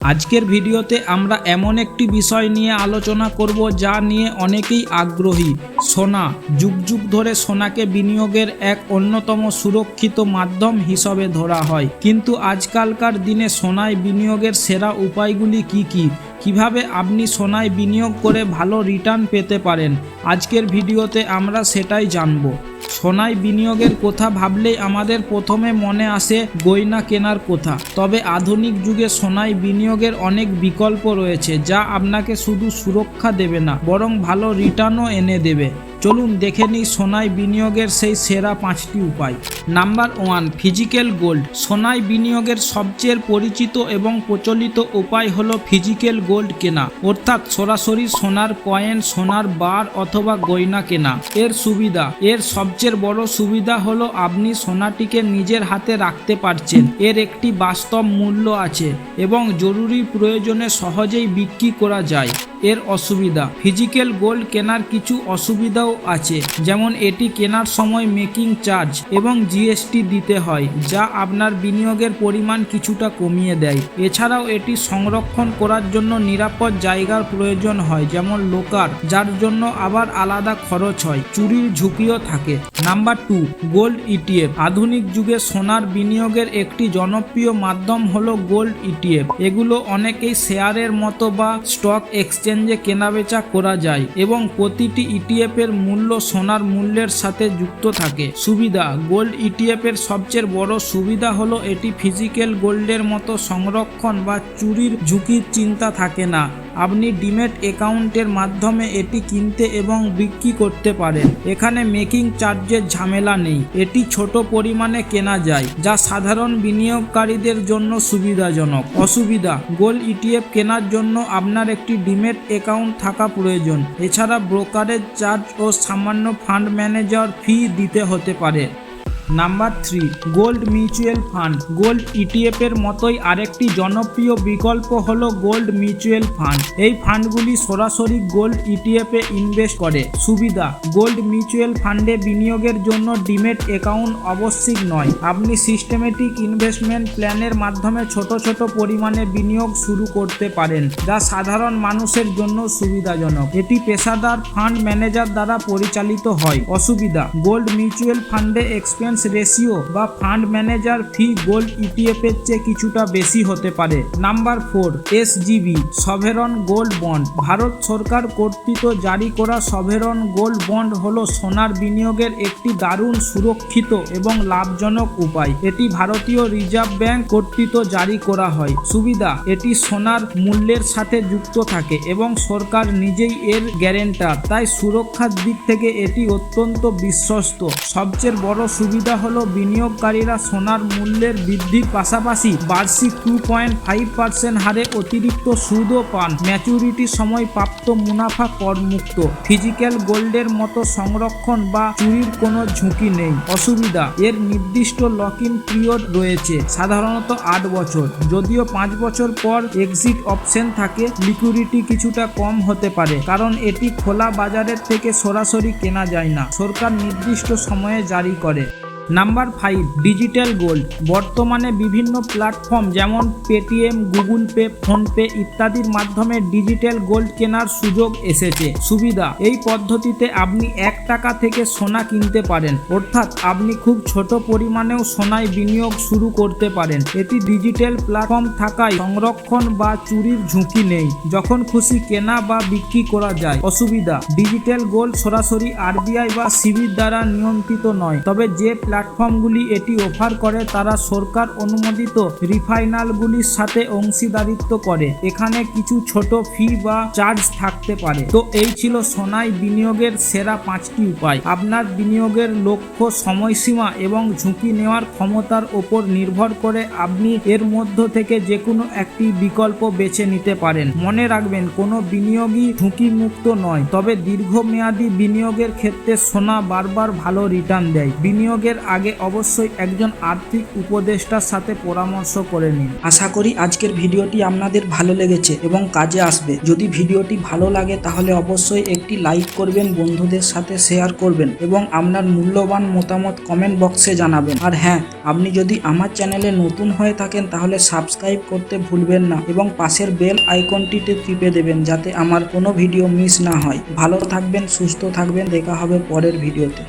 আজকের ভিডিওতে আমরা এমন একটি বিষয় নিয়ে আলোচনা করব যা নিয়ে অনেকেই আগ্রহী। সোনা, যুগ যুগ ধরে সোনাকে বিনিয়োগের এক অন্যতম সুরক্ষিত মাধ্যম হিসাবে ধরা হয়। কিন্তু আজকালকার দিনে সোনায় বিনিয়োগের সেরা উপায়গুলি কি কি? কীভাবে আপনি সোনায় বিনিয়োগ করে ভালো রিটার্ন পেতে পারেন? আজকের ভিডিওতে আমরা সেটাই জানব। সোনায় বিনিয়োগের কথা ভাবলেই আমাদের প্রথমে মনে আসে গয়না কেনার কথা। তবে আধুনিক যুগে সোনায় বিনিয়োগের অনেক বিকল্প রয়েছে, যা আপনাকে শুধু সুরক্ষা দেবে না, বরং ভালো রিটার্নও এনে দেবে। চলুন দেখে নিই সোনায় বিনিয়োগের সেই সেরা পাঁচটি উপায়। Number one, physical gold. সোনায় বিনিয়োগের সবচেয়ে পরিচিত এবং প্রচলিত উপায় হলো ফিজিক্যাল গোল্ড কেনা, অর্থাৎ সরাসরি সোনার কয়েন, সোনার বার অথবা গয়না কেনা। এর সুবিধা, এর সবচেয়ে বড় সুবিধা হলো আপনি সোনাটিকে নিজের হাতে রাখতে পারছেন। এর একটি বাস্তব মূল্য আছে এবং জরুরি প্রয়োজনে সহজেই বিক্রি করা যায়। এর অসুবিধা। ফিজিক্যাল গোল্ড কেনার কিছু অসুবিধাও আছে, যেমন এটি কেনার সময় মেকিং চার্জ এবং জিএসটি দিতে হয়, যা আপনার বিনিয়োগের পরিমাণ কিছুটা কমিয়ে দেয়। এছাড়াও এটি সংরক্ষণ করার জন্য নিরাপদ জায়গার প্রয়োজন হয়, যেমন লোকার যার জন্য আবার আলাদা খরচ হয়, চুরির ঝুঁকিও থাকে। নাম্বার টু গোল্ড ইটিএফ আধুনিক যুগে সোনার বিনিয়োগের একটি জনপ্রিয় মাধ্যম হলো গোল্ড ইটিএফ এগুলো অনেকেই শেয়ারের মতো বা স্টক এক্সচেঞ্জে কেনাবেচা করা যায় এবং প্রতিটি ইটিএফ এর মূল্য সোনার মূল্যের সাথে যুক্ত থাকে। সুবিধা, গোল্ড ইটিএফ এর সবচেয়ে বড় সুবিধা হলো এটি ফিজিক্যাল গোল্ডের মতো সংরক্ষণ বা চুরির ঝুঁকির চিন্তা থাকে না। আপনি ডিমেট অ্যাকাউন্টের মাধ্যমে এটি কিনতে এবং বিক্রি করতে পারেন। এখানে মেকিং চার্জের ঝামেলা নেই। এটি ছোট পরিমাণে কেনা যায়, যা সাধারণ বিনিয়োগকারীদের জন্য সুবিধাজনক। অসুবিধা গোল্ড ইটিএফ কেনার জন্য আপনার একটি ডিমেট অ্যাকাউন্ট থাকা প্রয়োজন। এছাড়া ব্রোকারেজ চার্জ ও সামান্য ফান্ড ম্যানেজার ফি দিতে হতে পারে। Number three gold mutual fund gold ETF এর মতোই আরেকটি জনপ্রিয় বিকল্প হলো গোল্ড মিউচুয়াল ফান্ড এই ফান্ডগুলি সরাসরি গোল্ড ইটিএফ ইনভেস্ট করে। সুবিধা গোল্ড মিউচুয়াল ফান্ডে বিনিয়োগের জন্য ডিমেট অ্যাকাউন্ট আবশ্যিক নয়। আপনি সিস্টেমেটিক ইনভেস্টমেন্ট প্ল্যানের মাধ্যমে ছোট ছোট পরিমাণে বিনিয়োগ শুরু করতে পারেন, যা সাধারণ মানুষের জন্য সুবিধাজনক। এটি পেশাদার ফান্ড ম্যানেজার দ্বারা পরিচালিত হয়। অসুবিধা গোল্ড মিউচুয়াল ফান্ডে এক্সপেন্স রেশিও বা fund manager fee gold ETF এর চেয়ে কিছুটা বেশি হতে পারে। Number four SGB sovereign gold bond Bharat সরকার কর্তৃক জারি করা সভেরন গোল্ড বন্ড হল সোনার বিনিয়োগের একটি দারুণ সুরক্ষিত এবং লাভজনক উপায়। এটি ভারতীয় রিজার্ভ ব্যাংক কর্তৃক জারি করা হয়। সুবিধা, এটি সোনার মূল্যের সাথে যুক্ত থাকে এবং সরকার নিজেই এর গ্যারেন্টার তাই সুরক্ষার দিক থেকে এটি অত্যন্ত বিশ্বস্ত। সবচেয়ে বড় সুবিধা হলো বিনিয়োগকারীরা সোনার মূল্যের বৃদ্ধির পাশাপাশি বার্ষিক টু পয়েন্ট ফাইভ পার্সেন্ট হারে অতিরিক্ত সুদও পান। ম্যাচুরিটি সময় প্রাপ্ত মুনাফা করমুক্ত। ফিজিক্যাল গোল্ডের মতো সংরক্ষণ বা চুরির কোনো ঝুঁকি নেই। অসুবিধা, এর নির্দিষ্ট লক ইন পিরিয়ড রয়েছে, সাধারণত আট বছর। যদিও পাঁচ বছর পর এক্সিট অপশন থাকে লিকুইডিটি কিছুটা কম হতে পারে, কারণ এটি খোলা বাজারের থেকে সরাসরি কেনা যায় না। সরকার নির্দিষ্ট সময়ে জারি করে। নাম্বার ফাইভ ডিজিটাল গোল্ড বর্তমানে বিভিন্ন প্ল্যাটফর্ম যেমন পেটিএম গুগল পে ফোনপে ইত্যাদির মাধ্যমে ডিজিটাল গোল্ড কেনার সুযোগ এসেছে। সুবিধা, এই পদ্ধতিতে আপনি এক টাকা থেকে সোনা কিনতে পারেন। অর্থাৎ আপনি খুব ছোট পরিমাণেও সোনায় বিনিয়োগ শুরু করতে পারেন। এটি ডিজিটাল প্ল্যাটফর্ম থাকায় সংরক্ষণ বা চুরির ঝুঁকি নেই। যখন খুশি কেনা বা বিক্রি করা যায়, অসুবিধা। ডিজিটাল গোল্ড সরাসরি আরবিআই বা সিবির দ্বারা নিয়ন্ত্রিত নয়। তবে যে প্ল্যাটফর্মগুলি এটি অফার করে, তারা সরকার অনুমোদিত রিফাইনালগুলির সাথে অংশীদারিত্ব করে। এখানে কিছু ছোট ফি বা চার্জ থাকতে পারে। তো এই ছিল সোনায় বিনিয়োগের সেরা পাঁচটি উপায়। আপনার বিনিয়োগের লক্ষ্য, সময়সীমা এবং ঝুঁকি নেওয়ার ক্ষমতার ওপর নির্ভর করে আপনি এর মধ্য থেকে যে কোনো একটি বিকল্প বেছে নিতে পারেন। মনে রাখবেন, কোনো বিনিয়োগই ঝুঁকি মুক্ত নয়। তবে দীর্ঘমেয়াদী বিনিয়োগের ক্ষেত্রে সোনা বারবার ভালো রিটার্ন দেয়। বিনিয়োগের আগে অবশ্যই একজন আর্থিক উপদেষ্টার সাথে পরামর্শ করে নিন। আশা করি আজকের ভিডিওটি আপনাদের ভালো লেগেছে এবং কাজে আসবে। যদি ভিডিওটি ভালো লাগে তাহলে অবশ্যই একটি লাইক করবেন, বন্ধুদের সাথে শেয়ার করবেন এবং আপনার মূল্যবান মতামত কমেন্ট বক্সে জানাবেন। আর হ্যাঁ আপনি যদি আমার চ্যানেলে নতুন হয়ে থাকেন তাহলে সাবস্ক্রাইব করতে ভুলবেন না এবং পাশের বেল আইকনটিতে টিপে দেবেন যাতে আমার কোনো ভিডিও মিস না হয়। ভালো থাকবেন, সুস্থ থাকবেন, দেখা হবে পরের ভিডিওতে।